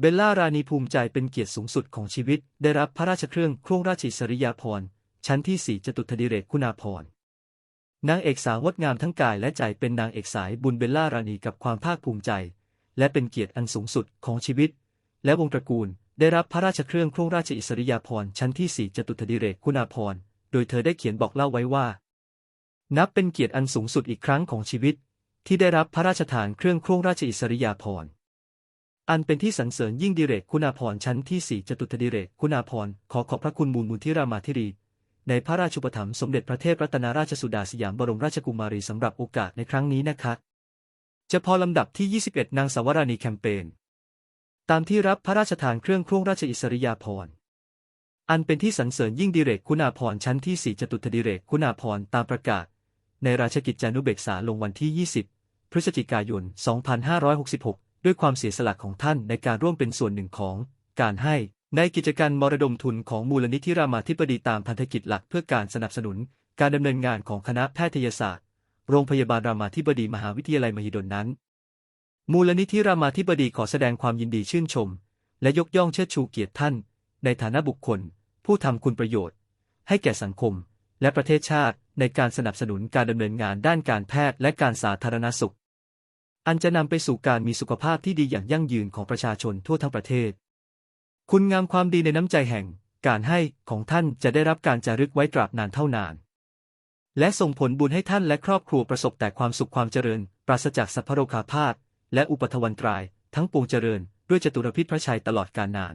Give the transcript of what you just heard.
เบลล่ารานีภูมิใจเป็นเกียรติสูงสุดของชีวิต ได้รับพระราชเครื่องโครงราชอิสริยาภรณ์ ชั้นที่สี่จตุธดิเรกคุณาภรณ์นางเอกสาวงดงามทั้งกายและใจเป็นนางเอกสายบุญเบลล่ารานีกับความภาคภูมิใจ และเป็นเกียรติอันสูงสุดของชีวิต และวงตระกูล ได้รับพระราชเครื่องโครงราชอิสริยาภรณ์ชั้นที่สี่จตุธดิเรกคุณาภรณ์โดยเธอได้เขียนบอกเล่าไว้ว่า นับเป็นเกียรติอันสูงสุดอีกครั้งของชีวิต ที่ได้รับพระราชทานเครื่องโครงราชอิสริยาภรณ์ อันเป็นที่สรรเสริญยิ่งดิเรกคุณาภรณ์ชั้นที่สี่จตุธดิเรกคุณาภรณ์ขอขอบพระคุณมูลมูลที่รามาธิรี ในพระราชุปถัมภ์สมเด็จพระเทพรัตนราชสุดาสยามบรมราชกุมารีสำหรับโอกาสในครั้งนี้นะคะ จะพอลำดับที่ 21 นางสาวราณีแคมเปญตามที่รับพระราชทานเครื่องครงราชอิสริยาภรณ์อันเป็นที่สรรเสริญยิ่งดิเรกคุณาภรณ์ชั้นที่สี่จตุธดิเรกคุณาภรณ์ตามประกาศ ในราชกิจจานุเบกษาลงวันที่ 20 พฤศจิกายน 2566 ด้วยความเสียสละของท่านในการร่วมเป็นส่วนหนึ่งของ การให้ในกิจการมรดมทุนของมูลนิธิรามาธิบดีตามพันธกิจหลักเพื่อการสนับสนุน การดำเนินงานของคณะแพทยศาสตร์ โรงพยาบาลรามาธิบดีมหาวิทยาลัยมหิดลนั้น มูลนิธิรามาธิบดีขอแสดงความยินดีชื่นชม และยกย่องเชิดชูเกียรติท่าน ในฐานะบุคคล ผู้ทำคุณประโยชน์ ให้แก่สังคม และประเทศชาติในการสนับสนุนการดำเนินงานด้านการแพทย์และการสาธารณสุข อันจะนำไปสู่การมีสุขภาพที่ดีอย่างยั่งยืนของประชาชนทั่วทั้งประเทศ คุณงามความดีในน้ำใจแห่งการให้ของท่านจะได้รับการจารึกไว้ตราบนานเท่านาน และส่งผลบุญให้ท่านและครอบครัวประสบแต่ความสุขความเจริญ ปราศจากสัพพโรคาพาธและอุปทวันตราย ทั้งปวงเจริญ ด้วยจตุรพิษพระชัยตลอดกาลนาน